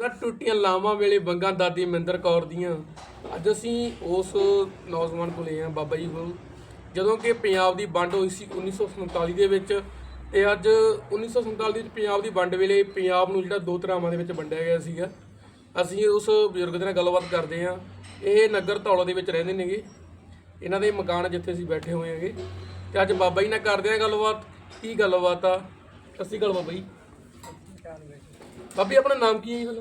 ਉਹਦਾ ਟੁੱਟੀਆਂ ਲਾਵਾਂ ਵੇਲੇ ਬੰਗਾ ਦਾਦੀ ਮਹਿੰਦਰ ਕੌਰ ਦੀਆਂ। ਅੱਜ ਅਸੀਂ ਉਸ ਨੌਜਵਾਨ ਕੋਲੇ ਆ ਬਾਬਾ ਜੀ ਕੋਲ। ਜਦੋਂ ਕਿ ਪੰਜਾਬ ਦੀ ਵੰਡ ਹੋਈ ਸੀ 1947 ਦੇ ਵਿੱਚ ਤੇ ਅੱਜ 1947 ਦੇ ਵਿੱਚ ਪੰਜਾਬ ਦੀ ਵੰਡ ਵੇਲੇ ਪੰਜਾਬ ਨੂੰ ਜਿਹੜਾ ਦੋ ਧਰਾਵਾਂ ਦੇ ਵਿੱਚ ਵੰਡਿਆ ਗਿਆ ਸੀਗਾ। ਅਸੀਂ ਉਸ ਬਜ਼ੁਰਗ ਦੇ ਨਾਲ ਗੱਲਬਾਤ ਕਰਦੇ ਹਾਂ। ਇਹ ਨਗਰ ਧੌਲਾ ਦੇ ਵਿੱਚ ਰਹਿੰਦੇ ਨੇਗੇ। ਇਹਨਾਂ ਦੇ ਮਕਾਨ ਜਿੱਥੇ ਅਸੀਂ ਬੈਠੇ ਹੋਏ ਹੈਗੇ। ਤੇ ਅੱਜ ਬਾਬਾ ਜੀ ਨਾਲ ਕਰਦੇ ਹਾਂ ਗੱਲਬਾਤ। ਕੀ ਗੱਲਬਾਤ ਆ? ਸਤਿ ਸ਼੍ਰੀ ਅਕਾਲ ਬਾਬਾ ਜੀ। ਬਾਬੀ ਆਪਣਾ ਨਾਮ ਕੀ ਹੈ ਜੀ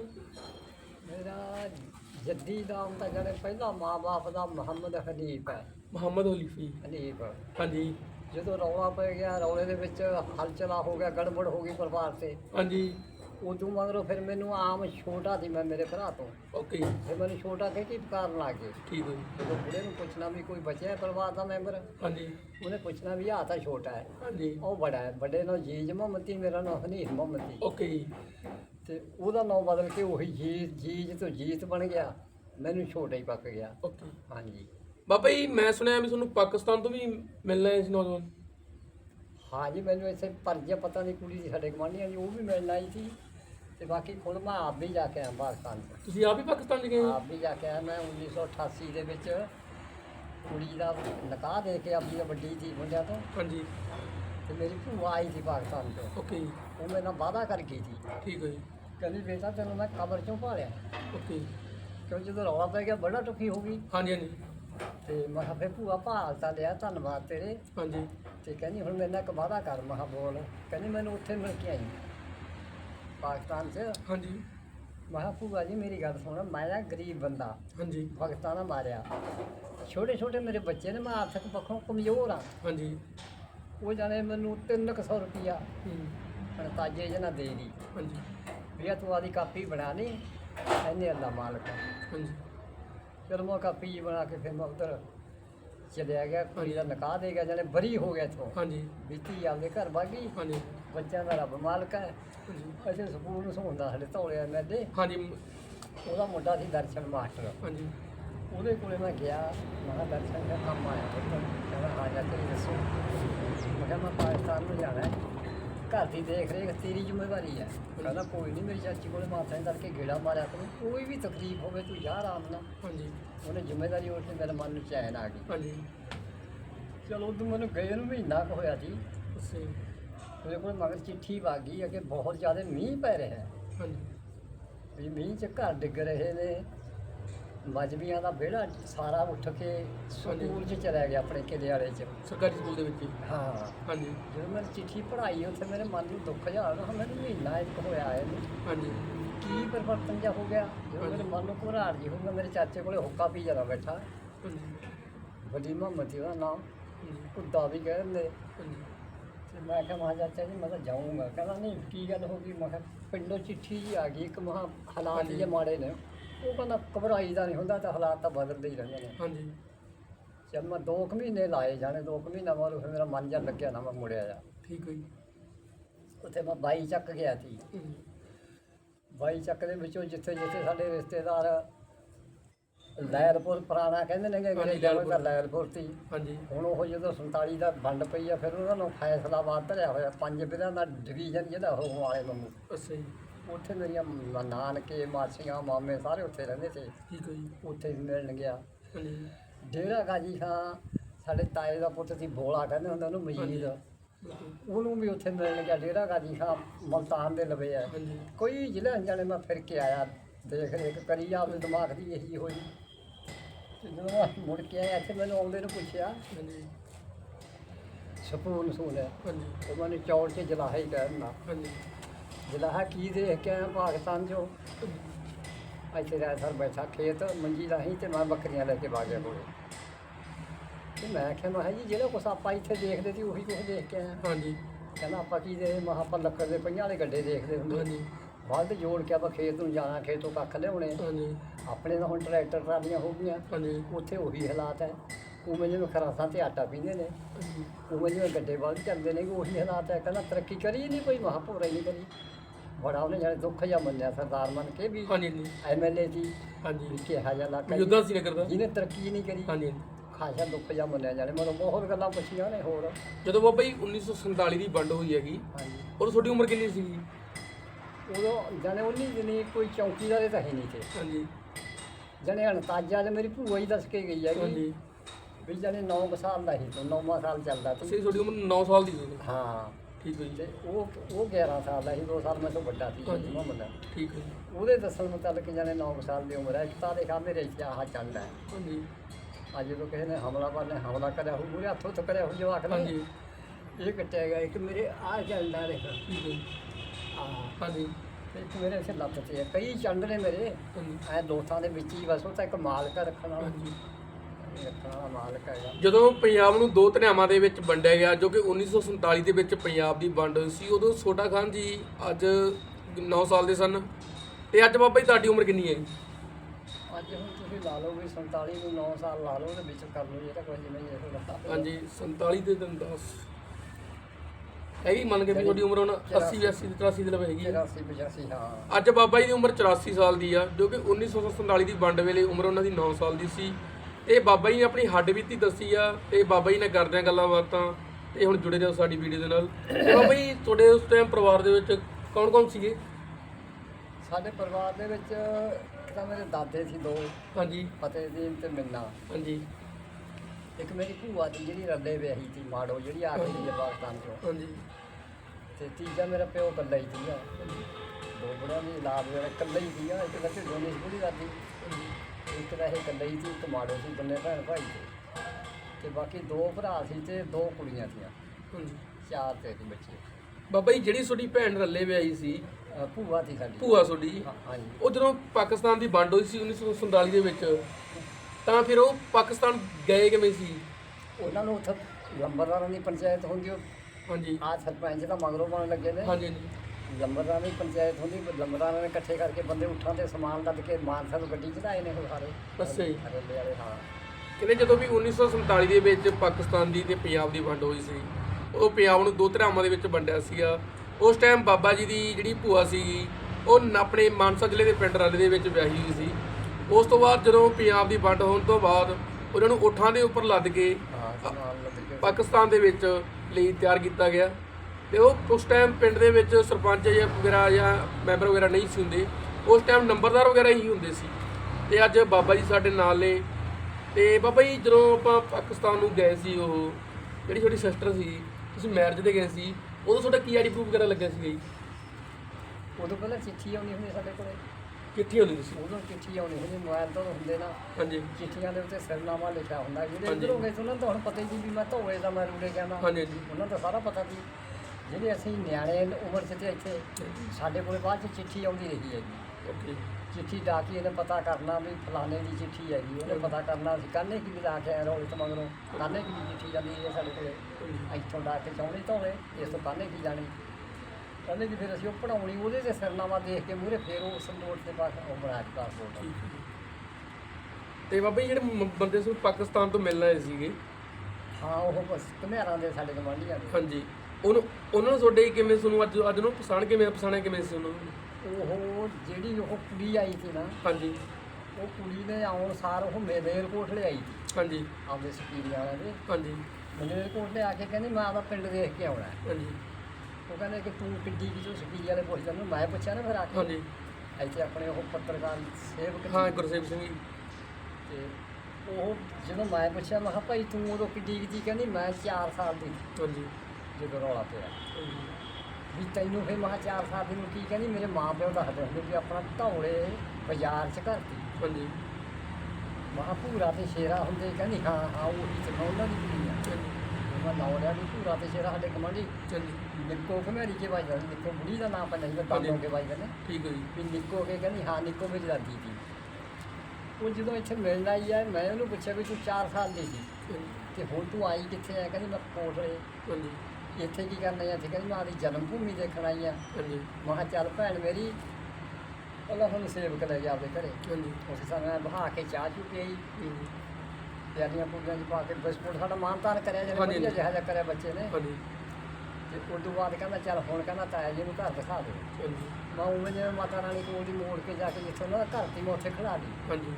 ਮੇਰਾ ਜੱਦੀ ਨਾਮ ਤਾਂ ਜਿਹੜੇ ਪਹਿਲਾ ਮਾਂ-ਬਾਪ ਦਾ ਮੁਹੰਮਦ ਹਨੀਫ ਹੈ। ਮੁਹੰਮਦ ਹਲੀਫੀ ਹਨੀਫ। ਹਾਂਜੀ। ਜਦੋਂ ਰੌਲਾ ਪੈ ਗਿਆ ਰੌਲੇ ਦੇ ਵਿੱਚ ਹਲਚਲਾ ਹੋ ਗਿਆ ਗੜਬੜ ਹੋ ਗਈ ਪਰਿਵਾਰ ਤੇ। ਹਾਂਜੀ। ਉਦੋਂ ਮਗਰੋਂ ਫਿਰ ਮੈਨੂੰ ਆਮ ਛੋਟਾ ਸੀ ਮੈਂ ਮੇਰੇ ਭਰਾ ਤੋਂ। ਓਕੇ। ਫਿਰ ਮੈਨੂੰ ਛੋਟਾ ਕਹਿ ਕੇ ਪੁਕਾਰਨ ਲੱਗ ਗਏ। ਠੀਕ ਹੈ ਜੀ। ਜਦੋਂ ਬੁੜੇ ਨੂੰ ਪੁੱਛਣਾ ਵੀ ਕੋਈ ਬਚਿਆ ਹੈ ਪਰਿਵਾਰ ਦਾ ਮੈਂਬਰ? ਹਾਂਜੀ। ਉਹਨੇ ਪੁੱਛਣਾ ਵੀ ਆਹ ਤਾਂ ਛੋਟਾ ਹੈ। ਹਾਂਜੀ। ਉਹ ਬੜਾ ਹੈ। ਵੱਡੇ ਨੂੰ ਜੀਜ ਮੁਹੰਮਦੀ ਮੇਰਾ ਨਾਮ ਹਨੀਫ ਮੁਹੰਮਦੀ। ਓਕੇ ਤੇ ਉਹਦਾ ਨਾਮ ਬਦਲ ਕੇ ਉਹੀ ਜੀਤ ਜੀਜ ਤੋਂ ਜੀਤ ਬਣ ਗਿਆ ਮੈਨੂੰ ਛੋਟਾ ਹੀ ਪੱਕ ਗਿਆ। ਓਕੇ। ਹਾਂਜੀ। ਬਾਬਾ ਜੀ ਮੈਂ ਸੁਣਿਆ ਵੀ ਤੁਹਾਨੂੰ ਪਾਕਿਸਤਾਨ ਤੋਂ ਵੀ ਮਿਲਣਾ ਇਸ ਨੌਜਵਾਨ। ਹਾਂ ਜੀ ਮੈਨੂੰ ਇੱਥੇ ਪਰਜਾ ਪਤਾ ਨਹੀਂ ਕੁੜੀ ਦੀ ਸਾਡੇ ਗਵਾਂਢੀਆਂ ਦੀ ਉਹ ਵੀ ਮਿਲਣ ਆਈ ਸੀ। ਤੇ ਬਾਕੀ ਖੁਦ ਮੈਂ ਆਪ ਵੀ ਜਾ ਕੇ ਆਇਆ ਪਾਕਿਸਤਾਨ ਤੋਂ। ਤੁਸੀਂ ਆਪ ਹੀ ਪਾਕਿਸਤਾਨ ਚ ਗਏ ਹੋ? ਆਪ ਵੀ ਜਾ ਕੇ ਆਇਆ ਮੈਂ 1988 ਦੇ ਵਿੱਚ। ਕੁੜੀ ਦਾ ਨਿਕਾਹ ਦੇ ਕੇ ਆਪਣੀ ਵੱਡੀ ਧੀ ਮੁੰਡਿਆਂ ਤੋਂ। ਹਾਂਜੀ। ਤੇ ਮੇਰੀ ਭੂਆ ਆਈ ਸੀ ਪਾਕਿਸਤਾਨ ਤੋਂ। ਓਕੇ ਜੀ। ਉਹ ਮੇਰੇ ਨਾਲ ਵਾਅਦਾ ਕਰ ਗਈ ਸੀ। ਠੀਕ ਹੈ ਜੀ। ਕਹਿੰਦੀ ਬੇਟਾ ਤੈਨੂੰ ਮੈਂ ਕਬਰ ਚੋਂ ਭਾਲਿਆ। ਓਕੇ। ਕਿਉਂ ਜਦੋਂ ਰੌਲਾ ਪੈ ਗਿਆ ਬੜਾ ਟੁੱਕੀ ਹੋ ਗਈ। ਹਾਂਜੀ ਹਾਂਜੀ। ਤੇ ਮੈਂ ਕਿਹਾ ਫਿਰ ਭੂਆ ਭਾਲ ਤਾਂ ਲਿਆ ਧੰਨਵਾਦ ਤੇਰੇ। ਹਾਂਜੀ। ਤੇ ਕਹਿੰਦੀ ਹੁਣ ਮੇਰੇ ਨਾਲ ਇੱਕ ਵਾਅਦਾ ਕਰ ਮੈਂ ਕਿਹਾ ਬੋਲ। ਕਹਿੰਦੀ ਮੈਨੂੰ ਉੱਥੇ ਮਿਲ ਕੇ ਆਈ ਪਾਕਿਸਤਾਨ 'ਚ। ਹਾਂਜੀ। ਮੈਂ ਕਿਹਾ ਭੂਆ ਜੀ ਮੇਰੀ ਗੱਲ ਸੁਣ ਮੈਂ ਨਾ ਗਰੀਬ ਬੰਦਾ। ਹਾਂਜੀ। ਪਾਕਿਸਤਾਨ ਨਾਲ ਮਾਰਿਆ। ਛੋਟੇ ਛੋਟੇ ਮੇਰੇ ਬੱਚੇ ਨੇ ਮੈਂ ਆਰਥਿਕ ਪੱਖੋਂ ਕਮਜ਼ੋਰ ਆ ਹਾਂਜੀ। ਉਹ ਜਾਣੇ ਮੈਨੂੰ 300 ਰੁਪਿਆ ਹੂੰ, ਅੰਤਾਜੇ ਜਨਾ ਦੇ ਦੀ। ਹਾਂਜੀ। ਆ ਤੂੰ ਆਦੀ ਕਾਪੀ ਬਣਾ ਲਈ ਐਨੇ ਅੱਲਾ ਮਾਲਕ ਹੈ। ਹਾਂਜੀ। ਫਿਰ ਮੈਂ ਕਾਪੀ ਬਣਾ ਕੇ ਫਿਰ ਮੈਂ ਉਧਰ ਚਲਿਆ ਗਿਆ ਕੁੜੀ ਦਾ ਨਿਕਾਹ ਦੇ ਗਿਆ ਜਾਣੇ ਬਰੀ ਹੋ ਗਿਆ ਇੱਥੋਂ। ਹਾਂਜੀ। ਬੀਤੀ ਆਪਦੇ ਘਰ ਬਾਗੀ ਹਾਂਜੀ। ਬੱਚਿਆਂ ਦਾ ਰੱਬ ਮਾਲਕ ਹੈ ਅਸੀਂ ਸਕੂਲ ਨੂੰ ਸੌਂਦਾ ਸਾਡੇ ਧੌਲੇ ਮੈਂ ਦੇ ਹਾਂਜੀ। ਉਹਦਾ ਮੁੰਡਾ ਸੀ ਦਰਸ਼ਨ ਮਾਸਟਰ। ਹਾਂਜੀ। ਉਹਦੇ ਕੋਲੇ ਮੈਂ ਗਿਆ ਮੈਂ ਕਿਹਾ ਦਰਸ਼ਨ ਦਾ ਕੰਮ ਆਇਆ। ਕਹਿੰਦਾ ਹਾਂ ਜਾ ਕੇ ਦੱਸੋ। ਮੈਂ ਕਿਹਾ ਮੈਂ ਪਾਕਿਸਤਾਨ ਨੂੰ ਜਾਣਾ ਹੈ। ਘਰ ਦੀ ਦੇਖ ਰੇਖ ਤੇਰੀ ਜ਼ਿੰਮੇਵਾਰੀ ਹੈ। ਕਹਿੰਦਾ ਕੋਈ ਨਹੀਂ ਮੇਰੀ ਚਾਚੀ ਕੋਲੇ ਮਾਤਾ ਨੇ ਕਰਕੇ ਗੇੜਾ ਮਾਰਿਆ ਤੂੰ ਕੋਈ ਵੀ ਤਕਲੀਫ ਹੋਵੇ ਤੂੰ ਜਾ ਆਰਾਮ ਨਾਲ। ਹਾਂਜੀ। ਉਹਨੇ ਜ਼ਿੰਮੇਵਾਰੀ ਉੱਠ ਕੇ ਮੇਰੇ ਮਨ ਨੂੰ ਚੈਨ ਆ ਗਈ। ਹਾਂਜੀ। ਚਲੋ ਉਦੋਂ ਮੈਨੂੰ ਗਏ ਨੂੰ ਮਹੀਨਾ ਕੁ ਹੋਇਆ ਸੀ। ਜੀ, ਉਹਦੇ ਕੋਲ ਮਗਰ ਚਿੱਠੀ ਵਗ ਗਈ ਅੱਗੇ ਬਹੁਤ ਜ਼ਿਆਦਾ ਮੀਂਹ ਪੈ ਰਿਹਾ ਹੈ। ਹਾਂਜੀ। ਵੀ ਮੀਂਹ 'ਚ ਘਰ ਡਿੱਗ ਰਹੇ ਨੇ। ਮਜਬੀਆਂ ਦਾ ਵਿਹੜਾ ਸਾਰਾ ਉੱਠ ਕੇ ਸਕੂਲ 'ਚ ਚਲਾ ਗਿਆ ਆਪਣੇ ਕਿਲੇ ਵਾਲੇ 'ਚ। ਸਰਕਾਰੀ ਸਕੂਲ ਦੇ ਵਿੱਚ ਹੀ? ਹਾਂ। ਹਾਂਜੀ। ਜਦੋਂ ਮੈਂ ਚਿੱਠੀ ਪੜ੍ਹਾਈ ਉੱਥੇ ਮੇਰੇ ਮਨ ਨੂੰ ਦੁੱਖ ਜਿਹਾ ਹੋਇਆ ਮੈਨੂੰ ਮਹੀਨਾ ਇੱਕ ਹੋਇਆ ਹੈ ਹਾਂਜੀ। ਕੀ ਪਰਿਵਰਤਨ ਜਿਹਾ ਹੋ ਗਿਆ? ਜਦੋਂ ਮੇਰੇ ਮਨ ਨੂੰ ਘਬਰਾਹਟ ਜਿਹੀ ਹੋ ਗਿਆ ਮੇਰੇ ਚਾਚੇ ਕੋਲੇ ਹੁੱਕਾ ਪੀ ਜਾਂਦਾ ਬੈਠਾ। ਹਾਂਜੀ। ਵਲੀ ਮੁਹੰਮਦ ਸੀ ਉਹਦਾ ਨਾਮ। ਕੁੱਦਾ ਵੀ ਕਹਿ ਦਿੰਦੇ। ਹਾਂਜੀ। ਤੇ ਮੈਂ ਕਿਹਾ ਮਹਾ ਚਾਚਾ ਜੀ ਮੈਂ ਤਾਂ ਜਾਊਂਗਾ। ਕਹਿੰਦਾ ਨਹੀਂ ਕੀ ਗੱਲ ਹੋ ਗਈ? ਮੈਂ ਕਿਹਾ ਪਿੰਡੋਂ ਚਿੱਠੀ ਜੀ ਆ ਗਈ ਇੱਕ ਮਹਾ ਹਾਲਾਤ ਹਾਂਜੀ। ਜੇ ਮਾੜੇ ਨੇ। ਉਹ ਕਹਿੰਦਾ ਘਬਰਾਈ ਦਾ ਨਹੀਂ ਹੁੰਦਾ ਤਾਂ ਹਾਲਾਤ ਤਾਂ ਬਦਲਦੇ ਹੀ ਰਹਿੰਦੇ ਨੇ। ਹਾਂਜੀ। ਜਦ ਮੈਂ 2 ਮਹੀਨੇ ਲਾਏ ਜਾਣੇ 2 ਮਹੀਨਾ ਬਾਅਦ ਫਿਰ ਮੇਰਾ ਮਨ ਜਿਹਾ ਲੱਗਿਆ ਨਾ ਮੈਂ ਮੁੜਿਆ ਜਾ। ਠੀਕ ਹੈ ਜੀ। ਉੱਥੇ ਮੈਂ ਬਾਈ ਚੱਕ ਗਿਆ ਸੀ। ਬਾਈ ਚੱਕ ਦੇ ਵਿੱਚੋਂ ਜਿੱਥੇ ਜਿੱਥੇ ਸਾਡੇ ਰਿਸ਼ਤੇਦਾਰ ਲੈਰਪੁਰ ਪੁਰਾਣਾ ਕਹਿੰਦੇ ਨੇ ਕਿ ਦਾ ਲੈਰਪੁਰ। ਸੀ। ਹਾਂਜੀ। ਹੁਣ ਉਹ ਜਦੋਂ 47 ਦਾ ਵੰਡ ਪਈ ਆ ਫਿਰ ਉਹਨਾਂ ਨੂੰ ਫੈਸਲਾਬਾਦ ਧਰਿਆ ਹੋਇਆ ਪੰਜ ਵਿਧਾਂ ਦਾ ਡਿਵੀਜ਼ਨ ਜਿਹੜਾ ਉਹ ਵਾਲੇ ਵਾਂਗੂ ਅੱਛਾ ਜੀ। ਉੱਥੇ ਮੇਰੀਆਂ ਮ- ਨਾਨਕੇ ਮਾਸੀਆਂ ਮਾਮੇ ਸਾਰੇ ਉੱਥੇ ਰਹਿੰਦੇ ਸੀ। ਠੀਕ ਹੈ ਜੀ। ਉੱਥੇ ਵੀ ਮਿਲਣ ਗਿਆ। ਹਾਂਜੀ। ਡੇਰਾ ਗਾਜੀ ਖਾਂ ਸਾਡੇ ਤਾਏ ਦਾ ਪੁੱਤ ਸੀ ਬੋਲਾ ਕਹਿੰਦੇ ਹੁੰਦੇ ਉਹਨੂੰ ਮਜੀਦ। ਬਿਲਕੁਲ। ਉਹਨੂੰ ਵੀ ਉੱਥੇ ਮਿਲਣ ਗਿਆ ਡੇਰਾ ਗਾਜੀ ਖਾਂ ਮਲਤਾਨ ਦੇ ਲਵੇ ਆ। ਹਾਂਜੀ। ਕੋਈ ਜ਼ਿਲ੍ਹਾ ਜਾਣੇ ਮੈਂ ਫਿਰ ਕੇ ਆਇਆ ਦੇਖ ਰੇਖ ਕਰੀ ਆਪਦੇ ਦਿਮਾਗ ਦੀ ਇਹੀ ਹੋਈ। ਤੇ ਜਦੋਂ ਮੈਂ ਮੁੜ ਕੇ ਆਇਆ ਇੱਥੇ ਮੈਨੂੰ ਆਉਂਦੇ ਨੂੰ ਪੁੱਛਿਆ ਹਾਂਜੀ। ਸਕੂਨ ਸੁਣਿਆ ਹਾਂਜੀ। ਉਹ ਮੈਨੂੰ ਚੌੜ 'ਚ ਜਲਾਹਾ ਹੀ ਕਹਿ ਦਿੰਦਾ ਹਾਂਜੀ। ਜਲਾਹਾ ਕੀ ਦੇਖ ਕੇ ਆਇਆ ਪਾਕਿਸਤਾਨ 'ਚੋਂ। ਇੱਥੇ ਰਹਿ ਸਰ ਬੈਠਾ ਖੇਤ ਮੰਜੀ ਰਾਹੀਂ ਤੇ ਮੈਂ ਬੱਕਰੀਆਂ ਲੈ ਕੇ ਬਾਗਿਆ ਕੋਲੇ ਤੇ ਮੈਂ ਆਖਿਆ ਮੈਂ ਕਿਹਾ ਜੀ ਜਿਹੜਾ ਕੁਛ ਆਪਾਂ ਇੱਥੇ ਦੇਖਦੇ ਸੀ ਉਹੀ ਕੁਛ ਦੇਖ ਕੇ ਆਇਆ। ਹਾਂਜੀ। ਕਹਿੰਦਾ ਆਪਾਂ ਕੀ ਦੇ ਮਹਾ ਆਪਾਂ ਲੱਕੜ ਦੇ ਪਈਆਂ ਵਾਲੇ ਗੱਡੇ ਦੇਖਦੇ ਹੁੰਦੇ ਹਾਂਜੀ। ਬਲਦ ਜੋੜ ਕੇ ਆਪਾਂ ਖੇਤ ਨੂੰ ਜਾਣਾ ਖੇਤੋਂ ਕੱਖ ਲਿਆਉਣੇ। ਹਾਂਜੀ। ਆਪਣੇ ਤਾਂ ਹੁਣ ਟਰੈਕਟਰ ਟਰਾਲੀਆਂ ਹੋ ਗਈਆਂ। ਹਾਂਜੀ। ਉੱਥੇ ਉਹੀ ਹਾਲਾਤ ਹੈ। ਉਵੇਂ ਜਿਵੇਂ ਖਰਾਸਾਂ ਤੇ ਆਟਾ ਪੀਂਦੇ ਨੇ। ਉਵੇਂ ਜਿਵੇਂ ਗੱਡੇ ਵੱਲ ਚੱਲਦੇ ਨੇ ਉਹੀ ਹਾਲਾਤ ਹੈ। ਕਹਿੰਦਾ ਤਰੱਕੀ ਕਰੀ ਨਹੀਂ ਕੋਈ? ਮਹਾਪੁਰਾ ਨਹੀਂ ਕਰੀ। ਬੜਾ ਉਹਨੇ ਜਾਣੇ ਦੁੱਖ ਜਿਹਾ ਮੰਨਿਆ ਸਰਦਾਰ ਮੰਨ ਕੇ ਵੀ ਹਾਂਜੀ ਹਾਂਜੀ। ਐਮਐਲਏ ਦੀ ਹਾਂਜੀ। ਵੀ ਕਿਹਾ ਜਾ ਇਲਾਕਾ ਯੁੱਧਾ ਸੀ ਨਗਰ ਦਾ। ਜਿਹਨੇ ਤਰੱਕੀ ਨਹੀਂ ਕਰੀ। ਹਾਂਜੀ ਖਾਸਾ ਦੁੱਖ ਜਿਹਾ ਮੰਨਿਆ ਜਾਣੇ ਮੈਨੂੰ ਬਹੁਤ ਗੱਲਾਂ ਪੁੱਛੀਆਂ ਨੇ ਹੋਰ। ਜਦੋਂ ਬਾਬਾ ਜੀ 1947 ਦੀ ਵੰਡ ਹੋਈ ਹੈਗੀ ਹਾਂਜੀ। ਉਦੋਂ ਤੁਹਾਡੀ ਉਮਰ ਕਿੰਨੀ ਸੀ ਉਦੋਂ ਜਾਣੇ ਉਨੀ ਦਿਨੀ ਕੋਈ ਚੌਕੀਦਾਰ ਤਾਂ ਹੈ ਨਹੀਂ ਤੇ ਹਾਂਜੀ। ਜਾਣੇ ਅਣਤਾਜਾ ਤੇ ਮੇਰੀ ਭੂਆ ਹੀ ਦੱਸ ਕੇ ਗਈ ਹੈਗੀ। ਹਾਂਜੀ। ਵੀ ਜਾਣੇ 9 ਸਾਲ ਦਾ ਸੀ ਤੋਂ 9ਵਾਂ ਸਾਲ ਚੱਲਦਾ ਸੀ। ਤੁਹਾਡੀ ਉਮਰ 9 ਸਾਲ ਦੀ ਸੀ। ਉਦੋਂ। ਹਾਂ। ਠੀਕ ਹੈ ਜੀ। ਤੇ ਉਹ ਉਹ 11 ਸਾਲ ਦਾ ਸੀ 2 ਸਾਲ ਮੈਂ ਤੋਂ ਵੱਡਾ ਸੀ ਹਾਂਜੀ। ਮੁਹੰਮਦ ਠੀਕ ਹੈ ਜੀ। ਉਹਦੇ ਦੱਸਣ ਮੁਤਾਬਕ 9 ਸਾਲ ਦੀ ਉਮਰ ਹੈ ਇੱਕ ਤਾਂ ਦੇਖਾ ਮੇਰੇ ਇੱਥੇ ਆਹ ਚੱਲਦਾ ਹੈ ਹਾਂਜੀ। ਅੱਜ ਜਦੋਂ ਕਿਸੇ ਨੇ ਹਮਲਾ ਕਰਨਾ ਹਮਲਾ ਕਰਿਆ ਹੋ ਮੂਰੇ ਹੱਥੋਂ ਤੋਂ ਕਰਿਆ ਹੋ ਜਵਾਕ ਨੇ। ਹਾਂਜੀ। ਇਹ ਕੱਟਿਆ ਗਿਆ ਇੱਕ ਮੇਰੇ ਆ ਚੱਲਦਾ ਦੇਖ। ਠੀਕ ਹੈ ਜੀ। ਆ ਹਾਂਜੀ। ਤੇ ਇੱਕ ਮੇਰੇ ਇੱਥੇ ਲੱਤ ਤੇ ਹੈ। ਕਈ ਚੰਡ ਨੇ ਮੇਰੇ। ਹਾਂਜੀ। ਐ ਦੋਸਤਾਂ ਦੇ ਵਿੱਚ ਹੀ ਬਸ ਉਹ ਤਾਂ ਇੱਕ ਮਾਲਕ ਰੱਖਣ ਵਾਲਾ। ਹਾਂਜੀ। ਰੱਖਣ ਵਾਲਾ ਮਾਲਕ ਹੈਗਾ। ਜਦੋਂ ਪੰਜਾਬ ਨੂੰ ਦੋ ਧਨਿਆਵਾਂ ਦੇ ਵਿੱਚ ਵੰਡਿਆ ਗਿਆ ਜੋ ਕਿ 1947 ਦੇ ਵਿੱਚ ਪੰਜਾਬ ਦੀ ਵੰਡ ਹੋਈ ਸੀ ਉਦੋਂ ਛੋਟਾ ਖਾਨ ਜੀ ਅੱਜ 9 ਸਾਲ ਦੇ ਸਨ। ਤੇ ਅੱਜ ਬਾਬਾ ਜੀ ਤੁਹਾਡੀ ਉਮਰ ਕਿੰਨੀ ਹੈ ਜੀ? ਅੱਜ ਹੁਣ ਤੁਸੀਂ ਲਾ ਲਓ ਵੀ 47 ਨੂੰ 9 ਸਾਲ ਲਾ ਲਓ ਉਹਦੇ ਵਿੱਚ ਕਰ ਲਓ ਤਾਂ ਕੁਝ ਨਹੀਂ ਇਹ ਲੱਤਾ ਹਾਂਜੀ 47 ਤੇ ਦਿਨ 10 ਹੈਗੀ ਮੰਨ ਕੇ ਵੀ ਤੁਹਾਡੀ ਉਮਰ ਹੁਣ 80 82 83 ਦੇ ਲਵੇ ਹੈਗੀ। ਹੈ। 84 85 ਹਾਂ। ਅੱਜ ਬਾਬਾ ਜੀ ਦੀ ਉਮਰ 84 ਸਾਲ ਦੀ ਆ ਜੋ ਕਿ 1947 ਦੀ ਵੰਡ ਵੇਲੇ ਉਮਰ ਉਹਨਾਂ ਦੀ 9 ਸਾਲ ਦੀ ਸੀ। ਤੇ ਬਾਬਾ ਜੀ ਨੇ ਆਪਣੀ ਹੱਡ ਬੀਤੀ ਦੱਸੀ ਆ ਤੇ ਬਾਬਾ ਜੀ ਨੇ ਕਰਦੇ ਆ ਗੱਲਾਂ ਬਾਤਾਂ ਤੇ ਹੁਣ ਜੁੜੇ ਰਹੋ ਸਾਡੀ ਵੀਡੀਓ ਦੇ ਨਾਲ। ਤੇ ਬਾਬਾ ਜੀ ਤੁਹਾਡੇ ਉਸ ਟਾਈਮ ਪਰਿਵਾਰ ਦੇ ਵਿੱਚ ਕੌਣ ਕੌਣ ਸੀਗੇ? ਸਾਡੇ ਪਰਿਵਾਰ ਦੇ ਵਿੱਚ ਤਾਂ ਮੇਰੇ ਦਾਦੇ ਸੀ ਦੋ ਹਾਂਜੀ। ਫਤਿਹਦੀਨ ਤੇ ਮਿੰਨਾ। ਹਾਂਜੀ। ਇੱਕ ਮੇਰੀ ਭੂਆ ਦੀ ਜਿਹੜੀ ਰੱਲੇ ਵਿਆਹੀ ਸੀ ਮਾੜੋ ਜਿਹੜੀ ਆ ਗਈ ਹੈ ਪਾਕਿਸਤਾਨ ਚੋਂ। ਹਾਂਜੀ। ਤੇ ਤੀਜਾ ਮੇਰਾ ਪਿਓ ਇਕੱਲਾ ਹੀ ਸੀਗਾ। ਦੋ ਬੜਿਆਂ ਦੀ ਔਲਾਦ ਮੇਰਾ ਇਕੱਲਾ ਹੀ ਸੀਗਾ ਇੱਕ ਤਾਂ ਢਿੱਡੋਂ ਸਕੂਲੀ ਦਾਦੀ। ਇੱਕ ਤਾਂ ਇਹ ਇਕੱਲਾ ਹੀ ਸੀ ਇੱਕ ਮਾੜੋ ਸੀ ਦੋਨੇ ਭੈਣ ਭਾਈ ਸੀ। ਤੇ ਬਾਕੀ ਦੋ ਭਰਾ ਸੀ ਤੇ ਦੋ ਕੁੜੀਆਂ ਸੀਆਂ ਚਾਰ ਤੇ ਸੀ ਬੱਚੇ। ਬਾਬਾ ਜੀ ਜਿਹੜੀ ਤੁਹਾਡੀ ਭੈਣ ਰੱਲੇ ਵਿਆਹੀ ਸੀ ਅਹ ਭੂਆ ਸੀ ਸਾਡੀ। ਭੂਆ ਤੁਹਾਡੀ ਹਾਂ- ਹਾਂਜੀ। ਉਹ ਜਦੋਂ ਪਾਕਿਸਤਾਨ ਦੀ ਵੰਡ ਹੋਈ ਸੀ 1947 ਦੇ ਵਿੱਚ ਤਾਂ ਫਿਰ ਉਹ ਪਾਕਿਸਤਾਨ ਗਏ ਕਿਵੇਂ ਸੀ? ਉਹਨਾਂ ਨੂੰ ਉੱਥੇ ਲੰਬਰਦਾਰਾਂ ਦੀ ਪੰਚਾਇਤ ਹੁੰਦੀ ਉਹ ਹਾਂਜੀ। ਆ ਸਰਪੰਚ ਦਾ ਮਗਰੋਂ ਬਣ ਲੱਗੇ ਨੇ। ਹਾਂਜੀ ਹਾਂਜੀ। ਲੰਬਰਦਾਰਾਂ ਦੀ ਪੰਚਾਇਤ ਹੁੰਦੀ ਲੰਬਰਦਾਰਾਂ ਨੇ ਇਕੱਠੇ ਕਰਕੇ ਬੰਦੇ ਉੱਠਾਂ ਤੇ ਸਮਾਨ ਲੱਦ ਕੇ ਮਾਨਸਾ ਨੂੰ ਗੱਡੀ ਚੜਾਏ ਨੇ ਉਹ ਸਾਰੇ। ਅੱਛਾ ਜੀ। ਰੱਲੇ ਵਾਲੇ ਹਾਂ। ਕਹਿੰਦੇ ਜਦੋਂ ਵੀ 1947 ਦੇ ਵਿੱਚ ਪਾਕਿਸਤਾਨ ਦੀ ਤੇ ਪੰਜਾਬ ਦੀ ਵੰਡ ਹੋਈ ਸੀ ਉਦੋਂ ਪੰਜਾਬ ਨੂੰ ਦੋ ਧਰਾਵਾਂ ਦੇ ਵਿੱਚ ਵੰਡਿਆ ਸੀਗਾ। ਉਸ ਟਾਈਮ ਬਾਬਾ ਜੀ ਦੀ ਜਿਹੜੀ ਭੂਆ ਸੀਗੀ ਉਹ ਆਪਣੇ ਮਾਨਸਾ ਜ਼ਿਲ੍ਹੇ ਦੇ ਪਿੰਡ ਰਾਲੇ ਦੇ ਵਿੱਚ ਵਿਆਹੀ ਹੋਈ ਸੀ। ਉਸ ਤੋਂ ਬਾਅਦ ਜਦੋਂ ਪੰਜਾਬ ਦੀ ਵੰਡ ਹੋਣ ਤੋਂ ਬਾਅਦ ਉਹਨਾਂ ਨੂੰ ਊਠਾਂ ਦੇ ਉੱਪਰ ਲੱਦ ਕੇ। ਪਾਕਿਸਤਾਨ ਦੇ ਵਿੱਚ ਲਈ ਤਿਆਰ ਕੀਤਾ ਗਿਆ। ਤੇ ਉਹ ਉਸ ਟਾਈਮ ਪਿੰਡ ਦੇ ਵਿੱਚ ਸਰਪੰਚ ਜਾਂ ਵਗੈਰਾ ਜਾਂ ਮੈਂਬਰ ਵਗੈਰਾ ਨਹੀਂ ਸੀ ਹੁੰਦੇ। ਉਸ ਟਾਈਮ ਨੰਬਰਦਾਰ ਵਗੈਰਾ ਹੀ ਹੁੰਦੇ ਸੀ। ਤੇ ਅੱਜ ਬਾਬਾ ਜੀ ਸਾਡੇ ਨਾਲ ਨੇ। ਤੇ ਬਾਬਾ ਜੀ ਜਦੋਂ ਆਪਾਂ ਪਾਕਿਸਤਾਨ ਨੂੰ ਗਏ ਸੀ ਉਹ ਜਿਹੜੀ ਤੁਹਾਡੀ ਸਿਸਟਰ ਸੀ ਤੁਸੀਂ ਮੈਰਿਜ ਤੇ ਗਏ ਸੀ ਉਦੋਂ ਤੁਹਾਡਾ ਕੀ ਆਈਡੀ ਪ੍ਰੂਫ ਵਗੈਰਾ ਲੱਗਿਆ ਸੀ ਜੀ? ਉਦੋਂ ਪਹਿਲਾਂ ਚਿੱਠੀ ਆਉਣੀ ਹੁੰਦੀ ਸਾਡੇ ਕੋਲੇ। ਕਿੱਥੇ ਹੁੰਦੀ ਸੀ। ਉਦੋਂ ਚਿੱਠੀ ਆਉਣੀ ਹੁੰਦੀ ਮੋਬਾਈਲ ਤੋਂ ਹੁੰਦੇ ਨਾ। ਹਾਂਜੀ। ਚਿੱਠੀਆਂ ਦੇ ਉੱਤੇ ਸਰਨਾਮਾ ਲਿਖਿਆ ਹੁੰਦਾ ਜਿਹੜੇ ਹਾਂਜੀ। ਇੱਧਰੋਂ ਗਏ ਸੀ ਉਹਨਾਂ ਨੂੰ ਤਾਂ ਹੁਣ ਪਤਾ ਹੀ ਸੀ ਵੀ ਮੈਂ ਧੋਲੇ ਦਾ ਮੈਂ ਰੂੜੇ ਕਹਿੰਦਾ ਹਾਂਜੀ ਹਾਂਜੀ। ਉਹਨਾਂ ਤਾਂ ਸਾਰਾ ਪਤਾ ਸੀ। ਜਿਹੜੇ ਅਸੀਂ ਨਿਆਣੇ ਉਮਰ 'ਚ ਤੇ ਇੱਥੇ ਸਾਡੇ ਕੋਲੇ ਬਾਅਦ 'ਚ ਚਿੱਠੀ ਆਉਂਦੀ ਰਹੀ ਹੈਗੀ। ਓਕੇ। ਚਿੱਠੀ ਡਾਕੀ ਨੇ ਪਤਾ ਕਰਨਾ ਵੀ ਫਲਾਣੇ ਦੀ ਚਿੱਠੀ ਹੈਗੀ ਉਹਨੇ ਪਤਾ ਕਰਨਾ ਅਸੀਂ ਕਾਨੇ ਕੀ ਲਾ ਕੇ ਆਏ ਰੋਲ ਤੋਂ ਮਗਰੋਂ ਕਾਨੇ ਕੀ ਦੀ ਚਿੱਠੀ ਜਾਂਦੀ ਹੈ ਸਾਡੇ ਕੋਲੇ? ਇੱਥੋਂ ਡਾਕ ਕੇ ਚਾਉਣੀ ਧੋਲੇ ਇਸ ਤੋਂ ਕਾਨੇ ਕੀ ਜਾਣੀ ਕਹਿੰਦੇ ਕਿ ਫਿਰ ਅਸੀਂ ਉਹ ਪੜਾਉਣੀ ਉਹਦੇ ਤੇ ਸਰਨਾਮਾ ਦੇਖ ਕੇ ਮੂਰੇ ਫੇਰ ਉਹ ਸੰਦੋੜ ਦੇ ਪਾਸ ਉਹ ਬਣਾ ਕੇ ਹੈ ਜੀ। ਤੇ ਬਾਬਾ ਜੀ ਜਿਹੜੇ ਬੰਦੇ ਸੀ ਪਾਕਿਸਤਾਨ ਤੋਂ ਮਿਲਣ ਆਏ ਸੀਗੇ? ਹਾਂ ਉਹ ਬਸ ਘਮਿਆਰਾਂ ਦੇ ਸਾਡੇ ਗਵਾਂਢੀਆਂ ਦੇ। ਹਾਂਜੀ। ਉਹਨੂੰ ਉਹਨਾਂ ਨੂੰ ਤੁਹਾਡੇ ਕਿਵੇਂ ਤੁਹਾਨੂੰ ਅੱਜ ਅੱਜ ਨੂੰ ਪਛਾਣ ਕਿਵੇਂ ਪਛਾਣਿਆ ਕਿਵੇਂ ਸੀ ਉਹਨਾਂ? ਨੂੰ ਉਹ ਜਿਹੜੀ ਉਹ ਕੁੜੀ ਆਈ ਸੀ ਨਾ ਹਾਂਜੀ। ਉਹ ਕੁੜੀ ਨੇ ਆਉਣ ਸਾਰ ਉਹ ਮੇਦੇਲ ਕੋਟ ਲਿਆਈ ਸੀ। ਹਾਂਜੀ। ਆਪਦੇ ਸਕੀਰੀ ਵਾਲਿਆਂ ਦੇ। ਹਾਂਜੀ। ਮੇਦੇਲ ਕੋਟ ਲਿਆ ਕੇ ਕਹਿੰਦੀ ਮੈਂ ਆਪਦਾ ਪਿੰਡ ਦੇਖ ਕੇ ਆਉਣਾ। ਹੈ। ਹਾਂਜੀ। ਉਹ ਕਹਿੰਦੇ ਕਿ ਤੂੰ ਕਿੱਡੀ ਕੀ ਸਕੀਰੀ ਵਾਲੇ ਪੁੱਛ ਜਾਂਦੇ ਮੈਂ ਪੁੱਛਿਆ ਨਾ ਫਿਰ ਆ ਕੇ। ਹਾਂਜੀ। ਇੱਥੇ ਆਪਣੇ ਉਹ ਪੱਤਰਕਾਰ ਸੇਵਕ ਸੀ। ਹਾਂ ਗੁਰਸੇਵ ਸਿੰਘ ਜੀ। ਤੇ ਉਹ ਜਦੋਂ ਮੈਂ ਪੁੱਛਿਆ ਮੈਂ ਕਿਹਾ ਭਾਈ ਤੂੰ ਉਦੋਂ ਕਿੱਡੀ ਕੀ ਕਹਿੰਦੀ ਮੈਂ 4 ਸਾਲ ਦੀ ਸੀ। ਹਾਂਜੀ। ਜਦੋਂ ਰੌਲਾ ਪਿਆ। ਵੀ ਤੈਨੂੰ ਫਿਰ ਮੈਂ 4 ਸਾਲ ਦੀ ਨੂੰ ਕੀ ਕਹਿੰਦੀ ਮੇਰੇ ਮਾਂ ਪਿਓ ਦੱਸਦੇ ਹੁੰਦੇ ਵੀ ਆਪਣਾ ਧੌਲੇ ਬਾਜ਼ਾਰ 'ਚ ਘਰ ਸੀ ਹਾਂਜੀ ਮਹਾ ਭੂਰਾ ਤੇ ਸ਼ੇਰਾ ਹੁੰਦੇ ਕਹਿੰਦੀ ਹਾਂ ਹਾਂ ਉਹ ਹੀ ਉਹਨਾਂ ਦੀ ਕੁੜੀ ਆ। ਮੈਂ ਨਾਂ ਲਿਆ ਵੀ ਭੂਰਾ ਤੇ ਸ਼ੇਰਾ ਸਾਡੇ ਕਮਾਂਡੀ ਹਾਂਜੀ। ਨਿੱਕੋ ਘਮੇਰੀ ਕੇ ਵੱਜਦਾ ਸੀ ਨਿੱਕੋ ਬੁੜੀ ਦਾ ਨਾਮ ਪੰਜਾਬੀ ਦਾ ਤਾਂਡੋ ਕੇ ਵੱਜਦਾ ਨੇ ਠੀਕ ਹੈ ਜੀ। ਵੀ ਨਿੱਕੋ ਕੇ ਕਹਿੰਦੀ ਹਾਂ ਨਿੱਕੋ ਮੇਰੀ ਦਾਦੀ ਸੀ ਉਹ ਜਦੋਂ ਇੱਥੇ ਮਿਲਣ ਆਈ ਹੈ ਮੈਂ ਉਹਨੂੰ ਪੁੱਛਿਆ ਵੀ ਤੂੰ 4 ਸਾਲ ਦੀ ਸੀ। ਤੇ ਹੁਣ ਤੂੰ ਆਈ ਕਿੱਥੇ ਆ? ਕਹਿੰਦੀ ਮੈਂ ਕੋਟਲੇ ਹਾਂਜੀ। ਇੱਥੇ ਕੀ ਕਰਨ ਆ ਇੱਥੇ ਕਹਿੰਦੀ ਮੈਂ ਆਦੀ ਜਨਮ ਭੂਮੀ ਦੇਖਣ ਆਈ ਆ ਹਾਂਜੀ। ਮੈਂ ਕਿਹਾ ਚੱਲ ਭੈਣ ਮੇਰੀ ਅੱਲਾ ਸਾਨੂੰ ਸੇਵਕ ਲੈ ਜਾ ਆਪਦੇ ਘਰੇ। ਹਾਂਜੀ। ਉਸ ਸਮੇਂ ਮੈਂ ਬਹਾ ਕੇ ਚਾਹ ਚੂ ਪਈ ਤਿਆਰੀਆਂ ਪੂਰੀਆਂ ਚ ਪਾ ਕੇ ਬਿਸਕੁਟ ਸਾਡਾ ਮਾਨਤਾਨ ਕਰਿਆ ਜਿਹੜਾ ਹਾਂਜੀ, ਵਧੀਆ। ਜਿਹਾ ਜਿਹਾ ਕਰਿਆ ਬੱਚੇ ਨੇ। ਹਾਂਜੀ। ਤੇ ਉਸ ਤੋਂ ਬਾਅਦ ਕਹਿੰਦਾ ਚੱਲ ਹੁਣ ਕਹਿੰਦਾ ਤਾਇਆ ਜੀ ਨੂੰ ਘਰ ਦਿਖਾ ਦੇ। ਹਾਂਜੀ। ਮੈਂ ਉਵੇਂ ਜਿਵੇਂ ਮਾਤਾ ਰਾਣੀ ਕੋਲ ਦੀ ਮੋੜ ਕੇ ਜਾ ਕੇ ਜਿੱਥੋਂ ਉਹਨਾਂ ਦਾ ਘਰ ਸੀ ਮੈਂ ਉੱਥੇ ਖੜਾ ਲਈ ਹਾਂਜੀ।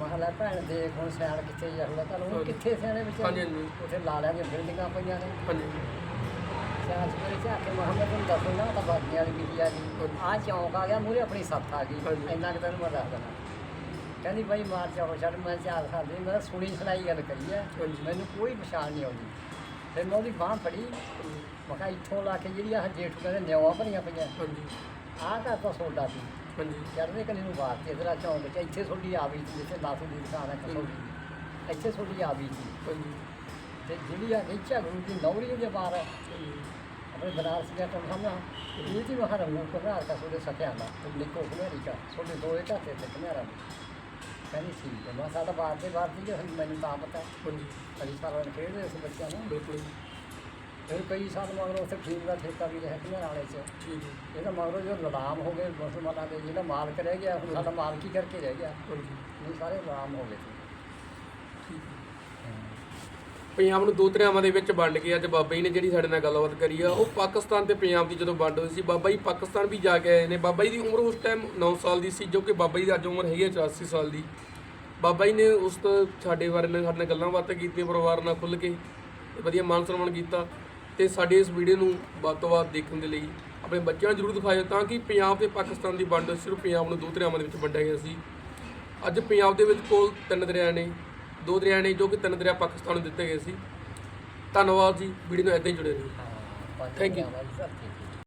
ਮੈਂ ਕਿਹਾ ਲੈ ਭੈਣ ਦੇਖ ਹੁਣ ਸਿਆਣ ਕਿੱਥੇ ਉਹ ਹਾਂਜੀ। ਕਿੱਥੇ ਸਿਆਣੇ ਵਿੱਚ ਹਾਂਜੀ। ਉੱਥੇ ਲਾਲਿਆਂ ਦੀਆਂ ਬਿਲਡਿੰਗਾਂ ਪਈਆਂ ਨੇ। ਹਾਂਜੀ। ਚਾਰ ਸਵੇਰੇ ਝਾਕ ਕੇ ਮੁਹੰਮਦ ਨੂੰ ਦੱਸਣਾ ਤਾਂ ਬਾਕੀਆਂ ਵਾਲੀ ਬੀਜੀ ਆ ਗਈ ਆ ਚੌਂਕ ਆ ਗਿਆ ਮੂਰੇ ਆਪਣੀ ਸੱਤ ਆ ਗਈ। ਹਾਂਜੀ। ਇੰਨਾ ਕਿ ਤੈਨੂੰ ਮੈਂ ਦੱਸ ਦੇਣਾ। ਕਹਿੰਦੀ ਬਾਈ ਮਾਰ ਚਾਹੋ ਛੱਡ ਮੈਂ ਚਾਲ ਖਾਦੀ ਮੈਂ ਸੁਣੀ ਸੁਣਾਈ ਗੱਲ ਕਰੀ ਹਾਂਜੀ। ਮੈਨੂੰ ਕੋਈ ਪਛਾਣ ਨਹੀਂ ਆਉਂਦੀ। ਫਿਰ ਮੈਂ ਉਹਦੀ ਬਾਂਹ ਫੜੀ। ਮੈਂ ਕਿਹਾ ਇੱਥੋਂ ਲਾ ਕੇ ਜਿਹੜੀ ਆਹ ਜੇਠੂ ਕਹਿੰਦੇ ਨਿਆਵਾਂ ਭਰੀਆਂ ਪਈਆਂ। ਹਾਂਜੀ। ਆਹ ਘਰ ਤਾਂ ਸੋਡਾ ਸੀ। ਹਾਂਜੀ। ਚੜ੍ਹਦੇ ਕਨੇ ਨੂੰ ਬਾਤ ਤੇ ਇਧਰ ਚੌਂਕ ਚ ਇੱਥੇ ਤੁਹਾਡੀ ਆ ਸੀ ਜਿੱਥੇ ਨਾਥੂ ਦੀ ਦੁਕਾਨ ਹੈ ਕਸੌਲੀ ਇੱਥੇ ਤੁਹਾਡੀ ਆ ਗਈ ਸੀ ਹਾਂਜੀ। ਤੇ ਜਿਹੜੀ ਆ ਗਈ ਝਗੜੂ ਦੀ ਨੌਰੀ ਦੇ ਬਾਹਰ ਆਪਣੇ ਬਨਾਰਸ ਗਿਆ ਤਾਂ ਹਮਨਾ ਇਹ ਦੀ ਮਹਾਰਾ ਨੂੰ ਕੋਹਰ ਦਾ ਸੋਦੇ ਸਕਿਆ ਨਾ ਨਿਕੋ ਖੁਮੇਰੀ ਕਾ ਸੋਦੇ ਦੋ ਇੱਕ ਹੱਥੇ ਤੇ ਖਮੇਰਾ ਕਹਿੰਦੀ ਸੀ ਤੇ ਮੈਂ ਸਾਡਾ ਬਾਹਰ ਦੇ ਬਾਹਰ ਸੀ ਹੁਣ ਮੈਨੂੰ ਤਾਂ ਪਤਾ। ਹਾਂਜੀ। ਅਜੀ ਸਾਲਾਂ ਨੂੰ ਖੇਡਦੇ ਸੀ ਬੱਚਿਆਂ ਨੂੰ। ਬਿਲਕੁਲ। ਫਿਰ ਕਈ ਸਾਲ ਮਗਰੋਂ ਉੱਥੇ ਠੀਕ ਦਾ ਠੇਕਾ ਵੀ ਰਿਹਾ ਖਮੇਰਾ ਵਾਲੇ ਚ। ਠੀਕ ਹੈ। ਇਹਦਾ ਮਗਰੋਂ ਜੋ ਲੜਾਮ ਹੋ ਗਏ ਮੁਸਲਮਾਨਾਂ ਦੇ ਜਿਹੜਾ ਮਾਲਕ ਰਹਿ ਗਿਆ ਹੁਣ ਸਾਡਾ ਮਾਲਕ ਕਰਕੇ ਰਹਿ ਗਿਆ। ਨਹੀਂ ਸਾਰੇ ਲੜਾਮ ਹੋ ਗਏ ਸੀ। ਪੰਜਾਬ ਨੂੰ ਦੋ ਦਰਿਆਵਾਂ ਦੇ ਵਿੱਚ ਵੰਡ ਕੇ ਅੱਜ ਬਾਬਾ ਜੀ ਨੇ ਜਿਹੜੀ ਸਾਡੇ ਨਾਲ ਗੱਲਬਾਤ ਕਰੀ ਆ, ਉਹ ਪਾਕਿਸਤਾਨ ਤੇ ਪੰਜਾਬ ਦੀ ਜਦੋਂ ਵੰਡ ਹੋਈ ਸੀ, ਬਾਬਾ ਜੀ ਪਾਕਿਸਤਾਨ ਵੀ ਜਾ ਕੇ ਆਏ ਨੇ। ਬਾਬਾ ਜੀ ਦੀ ਉਮਰ ਉਸ ਟਾਈਮ 9 ਸਾਲ ਦੀ ਸੀ, ਜੋ ਕਿ ਬਾਬਾ ਜੀ ਦੀ ਅੱਜ ਉਮਰ ਹੈਗੀ ਹੈ 84 ਸਾਲ ਦੀ। ਬਾਬਾ ਜੀ ਨੇ ਉਸ ਤੋਂ ਸਾਡੇ ਬਾਰੇ ਨਾਲ ਸਾਡੇ ਨਾਲ ਗੱਲਾਂ ਬਾਤਾਂ ਕੀਤੀਆਂ, ਪਰਿਵਾਰ ਨਾਲ ਖੁੱਲ੍ਹ ਕੇ ਤੇ ਵਧੀਆ ਮਾਨ ਸਨਮਾਨ ਕੀਤਾ ਤੇ ਸਾਡੇ ਇਸ ਵੀਡੀਓ ਨੂੰ ਵੱਧ ਤੋਂ ਵੱਧ ਦੇਖਣ ਦੇ ਲਈ ਆਪਣੇ ਬੱਚਿਆਂ ਨੂੰ ਜ਼ਰੂਰ ਦਿਖਾਇਓ ਤਾਂ ਕਿ ਪੰਜਾਬ ਤੇ ਪਾਕਿਸਤਾਨ ਦੀ ਵੰਡ ਸਿਰਫ ਪੰਜਾਬ ਨੂੰ ਦੋ ਦਰਿਆਵਾਂ ਦੇ ਵਿੱਚ ਵੰਡਿਆ ਗਿਆ ਸੀ। ਅੱਜ ਪੰਜਾਬ ਦੇ ਵਿੱਚ ਕੋਲ ਤਿੰਨ ਦਰਿਆ ਨੇ ਦੋ ਦਰਿਆ ਨੇ ਜੋ ਕਿ ਤਿੰਨ ਦਰਿਆ ਪਾਕਿਸਤਾਨ ਨੂੰ ਦਿੱਤੇ ਗਏ ਸੀ। ਧੰਨਵਾਦ ਜੀ ਵੀਡੀਓ ਨੂੰ ਇਦਾਂ ਹੀ ਜੁੜੇ ਰਹੋ. ਧੰਨਵਾਦ ਸਰ